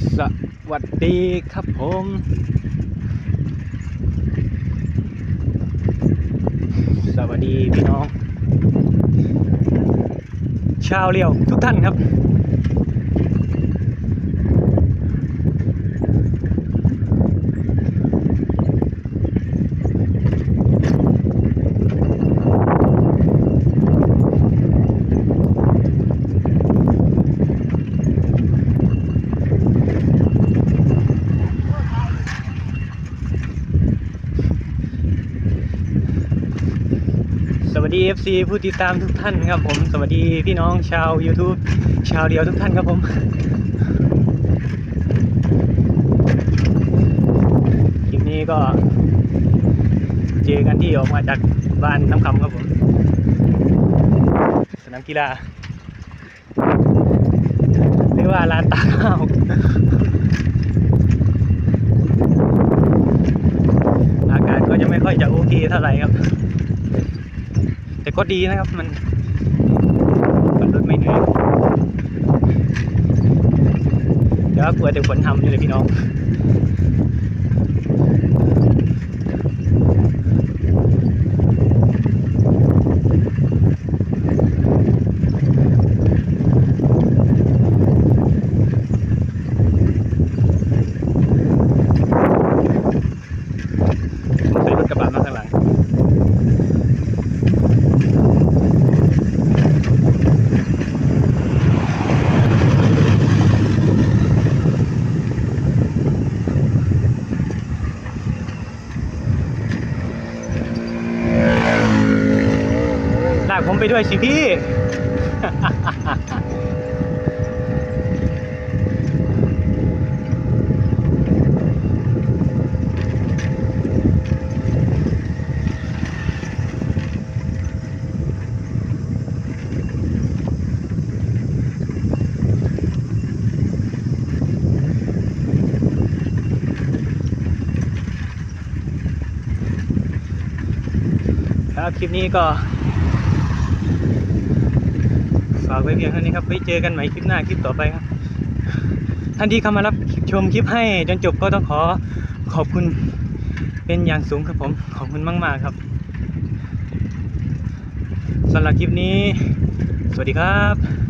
สวัสดีครับผม สวัสดีพี่น้อง ชาวเรียวทุกท่านครับ ดี FC ผู้ติดตามทุกท่านครับผม สวัสดีพี่น้องชาว YouTube ชาวเดียวทุกท่านครับผม คลิปนี้ก็ เจอกันที่ออกมาจากบ้านน้ำคำครับผม สนามกีฬาหรือว่าลานตากข้าวอากาศก็จะไม่ค่อยจะโอเคเท่าไหร่ครับ แต่ก็ดีนะครับมันขับรถไม่เหนื่อยเดี๋ยวกลัวแต่ฝนทำนี่เลยพี่น้อง ใส่รถกระบะมาข้างหลัง ลากผมไปด้วยสิพี่ ครับคลิปนี้ก็ ฝากไว้เพียงเท่านี้ครับไว้เจอกันใหม่คลิปหน้าคลิปต่อไปครับท่านที่เข้ามารับชมคลิปให้จนจบก็ต้องขอขอบคุณเป็นอย่างสูงครับผมขอบคุณมาก ๆ ครับสำหรับคลิปนี้ สวัสดีครับ